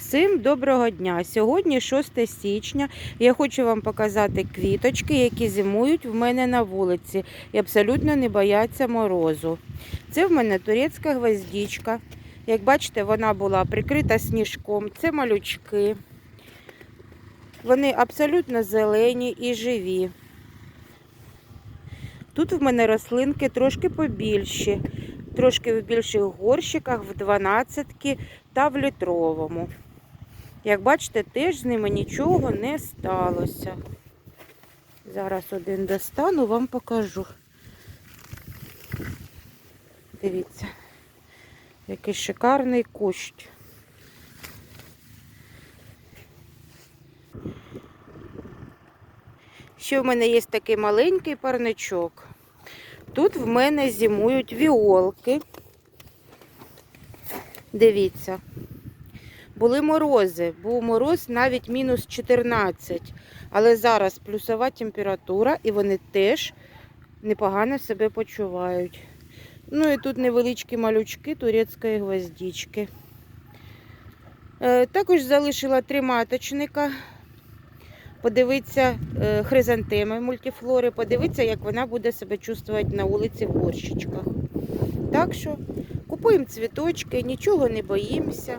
Всім доброго дня! Сьогодні 6 січня. Я хочу вам показати квіточки, які зимують в мене на вулиці і абсолютно не бояться морозу. Це в мене турецька гвоздічка. Як бачите, вона була прикрита сніжком. Це малючки. Вони абсолютно зелені і живі. Тут в мене рослинки трошки побільші, трошки в більших горщиках, в 12 та в літровому. Як бачите, теж з ними нічого не сталося. Зараз один достану, вам покажу. Дивіться, який шикарний кущ. Ще в мене є такий маленький парничок. Тут в мене зимують віолки. Дивіться. Були морози, був мороз навіть мінус 14. Але зараз плюсова температура і вони теж непогано себе почувають. Ну і тут невеличкі малючки турецької гвоздічки. Е, Також залишила три маточника. Подивитися е, хризантеми мультифлори, подивитися, як вона буде себе чувствувати на вулиці в горщичках. Так що купуємо цвіточки, нічого не боїмося.